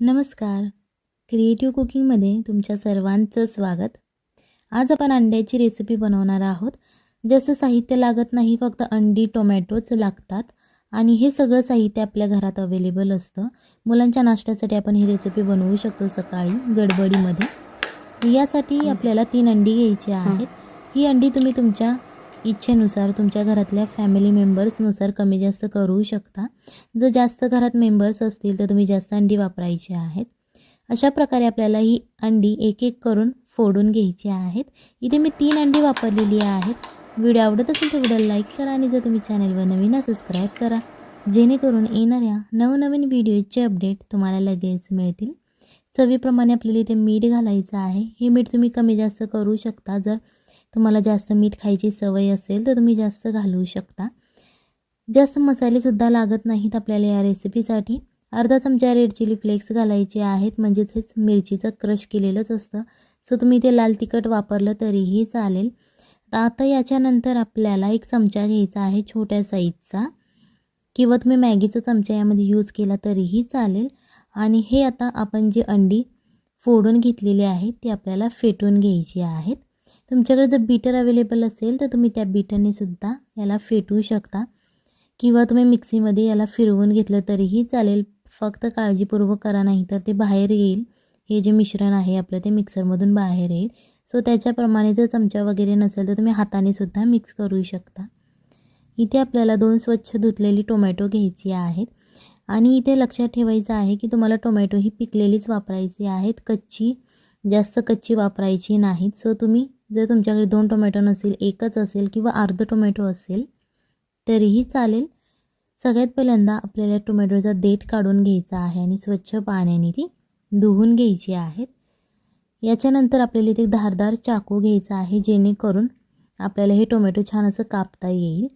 नमस्कार. क्रिएटिव्ह कुकिंगमध्ये तुमच्या सर्वांचं स्वागत. आज आपण अंड्याची रेसिपी बनवणार आहोत. जसं साहित्य लागत नाही फक्त अंडी टोमॅटोच लागतात. आणि हे सगळं साहित्य आपल्या घरात अवेलेबल असतं. मुलांच्या नाश्त्यासाठी आपण ही रेसिपी बनवू शकतो सकाळी गडबडीमध्ये. यासाठी आपल्याला तीन अंडी घ्यायची आहेत. ही अंडी तुम्ही तुमच्या इच्छेनुसार तुमच्या घरातल्या फॅमिली मेंबर्सनुसार कमी जास्त करू शकता. जर जास्त घरात मेंबर्स असतील तर तुम्ही जास्त अंडी वापरायची आहेत. अशा प्रकारे आपल्याला ही अंडी एक एक करून फोडून घ्यायची आहेत. इथे मी तीन अंडी वापरलेली आहेत. व्हिडिओ आवडत असेल तर व्हिडिओ लाईक करा आणि जर तुम्ही चॅनलवर नवीन सबस्क्राईब करा. जेणेकरून येणाऱ्या नवनवीन व्हिडिओचे अपडेट तुम्हाला लगेच मिळतील. चवीप्रमाणे आपल्याला इथे मीठ घालायचं आहे. हे मीठ तुम्ही कमी जास्त करू शकता. जर तुम्हाला जास्त मीठ खायची सवय असेल तर तुम्ही जास्त घालवू शकता. जास्त मसालेसुद्धा लागत नाहीत आपल्याला या रेसिपीसाठी अर्धा चमचा रेड चिली फ्लेक्स घालायचे आहेत म्हणजेच हेच मिरचीचं क्रश केलेलंच असतं. सो तुम्ही ते लाल तिखट वापरलं तरीही चालेल. आता याच्यानंतर आपल्याला एक चमचा घ्यायचा आहे छोट्या साईजचा किंवा तुम्ही मॅगीचा चमचा यामध्ये यूज केला तरीही चालेल. आणि हे आता आपण जी अंडी फोडून घेतलेली आहेत ती आपल्याला फेटून घ्यायची आहेत. तुमच्याकडे जर बीटर अवेलेबल असेल तर तुम्ही त्या बीटरने सुद्धा याला फेटू शकता. किंवा तुम्ही मिक्सीमध्ये याला फिरवून घेतलं तरीही चालेल. फक्त काळजीपूर्वक करा नाही तर ते बाहेर येईल. हे जे मिश्रण आहे आपलं ते मिक्सरमधून बाहेर येईल. सो त्याच्याप्रमाणे जर चमचा वगैरे नसेल तर तुम्ही हाताने सुद्धा मिक्स करू शकता. इथे आपल्याला दोन स्वच्छ धुतलेली टोमॅटो घ्यायची आहेत. आणि इथे लक्षात ठेवायचं आहे की तुम्हाला टोमॅटो ही पिकलेलीच वापरायची आहेत. कच्ची जास्त कच्ची वापरायची नाहीत. सो तुम्ही जर तुमच्याकडे दोन टोमॅटो नसेल एकच असेल किंवा अर्ध टोमॅटो असेल तरीही चालेल. सगळ्यात पहिल्यांदा आपल्याला टोमॅटोचा देठ काढून घ्यायचा आहे आणि स्वच्छ पाण्याने ती धुवून घ्यायची आहेत याच्यानंतर आपल्याला इथे धारदार चाकू घ्यायचा आहे जेणेकरून आपल्याला हे टोमॅटो छान असं कापता येईल.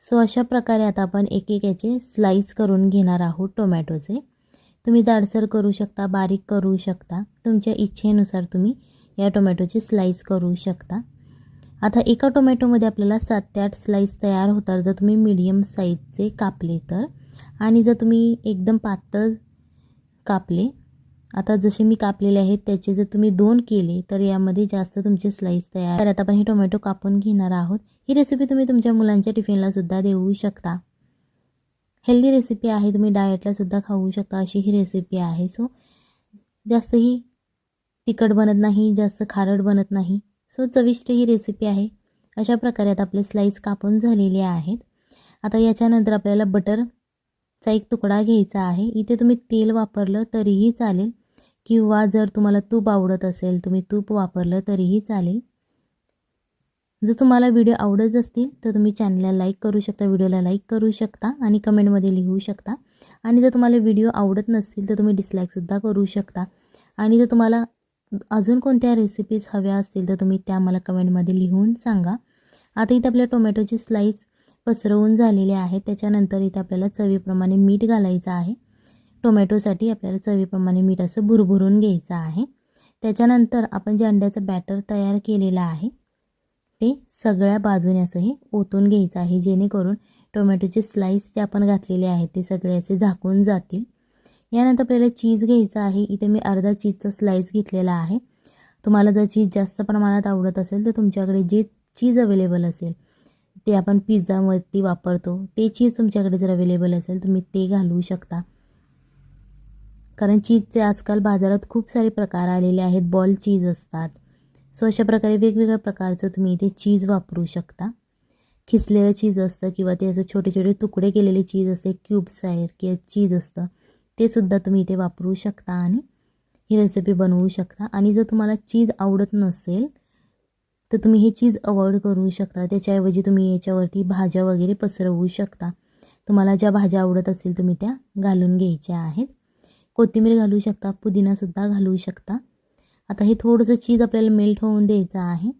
सो अशा प्रकारे आता आपण एक एक याचे स्लाईस करून घेणार आहोत टोमॅटोचे. तुम्ही जाडसर करू शकता बारीक करू शकता. तुमच्या इच्छेनुसार तुम्ही या टोमॅटोची स्लाईस करू शकता. आता एका टोमॅटोमध्ये आपल्याला सात ते आठ स्लाईस तयार होतात. जर तुम्ही मीडियम साईजचे कापले तर. आणि जर तुम्ही एकदम पातळ कापले आता जसे मी कापलेले आहेत त्याचे जर तुम्ही दोन केले तर यामध्ये जास्त तुमचे स्लाईस तयार तर आता आपण हे टोमॅटो कापून घेणार आहोत. ही रेसिपी तुम्ही तुमच्या मुलांच्या टिफिनला सुद्धा देऊ शकता. हेल्दी रेसिपी आहे. तुम्ही डाएटला सुद्धा खाऊ शकता. अशी ही रेसिपी आहे. सो जास्त ही तिखट बनत नाही जास्त खारट बनत नाही. सो चविष्ट ही रेसिपी आहे. अशा प्रकारे आता आपले स्लाईस कापून झालेले आहेत. आता याच्यानंतर आपल्याला बटरचा एक तुकडा घ्यायचा आहे. इथे तुम्ही तेल वापरलं तरीही चालेल. किंवा जर तुम्हाला तूप आवडत असेल तुम्ही तूप वापरलं तरीही चालेल. जर तुम्हाला व्हिडिओ आवडत असतील तर तुम्ही चॅनलला लाईक करू शकता व्हिडिओला लाईक करू शकता आणि कमेंटमध्ये लिहू शकता. आणि जर तुम्हाला व्हिडिओ आवडत नसतील तर तुम्ही डिसलाईकसुद्धा करू शकता. आणि जर तुम्हाला अजून कोणत्या रेसिपीज हव्या असतील तर तुम्ही त्या मला कमेंटमध्ये लिहून सांगा. आता इथे आपल्या टोमॅटोचे स्लाईस पसरवून झालेले आहेत त्याच्यानंतर इथे आपल्याला चवीप्रमाणे मीठ घालायचं आहे. टोमॅटोसाठी आपल्याला चवीप्रमाणे मीठ असं भुरभुरून घ्यायचं आहे. त्याच्यानंतर आपण जे अंड्याचं बॅटर तयार केलेलं आहे ते सगळ्या बाजूने असं हे ओतून घ्यायचं आहे. जेणेकरून टोमॅटोचे स्लाईस जे आपण घातलेले आहेत ते सगळे असे झाकून जातील. यानंतर आपल्याला चीज घ्यायचं आहे. इथे मी अर्धा चीजचा स्लाईस घेतलेला आहे. तुम्हाला जर चीज जास्त प्रमाणात आवडत असेल तर तुमच्याकडे जे चीज अवेलेबल असेल ते आपण पिझ्झावरती वापरतो. ते चीज तुमच्याकडे जर अवेलेबल असेल तुम्ही ते घालवू शकता. कारण चीजचे आजकाल बाजारात खूप सारे प्रकार आलेले आहेत. बॉल चीज असतात. सो अशा प्रकारे वेगवेगळ्या प्रकारचं तुम्ही इथे चीज वापरू शकता. खिसलेलं चीज असतं किंवा ते असं छोटे छोटे तुकडे केलेले चीज असते क्यूब्स आहेत किंवा चीज असतं. ते सुद्धा तुम्ही इथे वापरू शकता आणि ही रेसिपी बनवू शकता. आणि जर तुम्हाला चीज आवडत नसेल तर तुम्ही हे चीज अवॉइड करू शकता. त्याच्याऐवजी तुम्ही याच्यावरती भाज्या वगैरे पसरवू शकता. तुम्हाला ज्या भाज्या आवडत असेल तुम्ही त्या घालून घ्यायच्या आहेत. कोथिंबीर घालू शकता पुदिनासुद्धा घालू शकता. आता हे थोडंसं चीज आपल्याला मेल्ट होऊन द्यायचं आहे.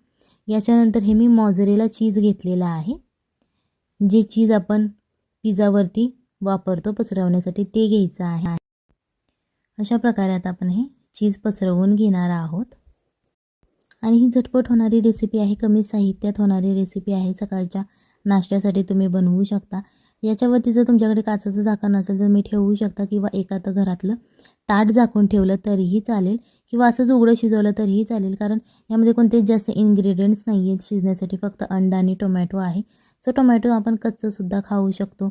याच्यानंतर हे मी मॉझरेला चीज घेतलेलं आहे. जे चीज आपण पिझ्झावरती वापरतो पसरवण्यासाठी ते घ्यायचं आहे. अशा प्रकारे आता आपण हे चीज पसरवून घेणार आहोत. आणि ही झटपट होणारी रेसिपी आहे कमी साहित्यात होणारी रेसिपी आहे. सकाळच्या नाश्त्यासाठी तुम्ही बनवू शकता. याच्यावरती जर तुमच्याकडे काचाचं झाकण असेल तर तुम्ही ठेवू शकता किंवा एका तर घरातलं ताट झाकून ठेवलं तरीही चालेल किंवा असंच उघडं शिजवलं तरीही चालेल. कारण यामध्ये कोणतेच जास्त इन्ग्रेडियंट्स नाही आहेत शिजण्यासाठी फक्त अंडा आणि टोमॅटो आहे. सो टोमॅटो आपण कच्चंसुद्धा खाऊ शकतो.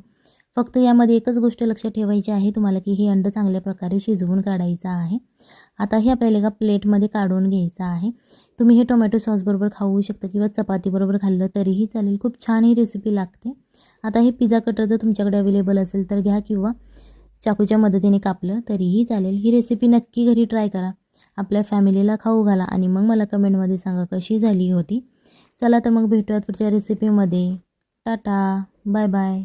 फक्त यामध्ये एकच गोष्ट लक्षात ठेवायची आहे तुम्हाला की हे अंडं चांगल्या प्रकारे शिजवून काढायचं आहे. आता हे आपल्याला एका प्लेटमध्ये काढून घ्यायचं आहे. तुम्ही हे टोमॅटो सॉसबरोबर खाऊ शकता किंवा चपातीबरोबर खाल्लं तरीही चालेल. खूप छान ही रेसिपी लागते. आता हे पिझ्झा कटर जर तुमच्याकडे अवेलेबल असेल तर घ्या किंवा चाकूच्या मदतीने कापलं तरीही चालेल. ही रेसिपी नक्की घरी ट्राय करा. आपल्या फॅमिलीला खाऊ घाला आणि मग मला कमेंटमध्ये सांगा कशी झाली होती. चला तर मग भेटूयात पुढच्या रेसिपीमध्ये टाटा. Bye bye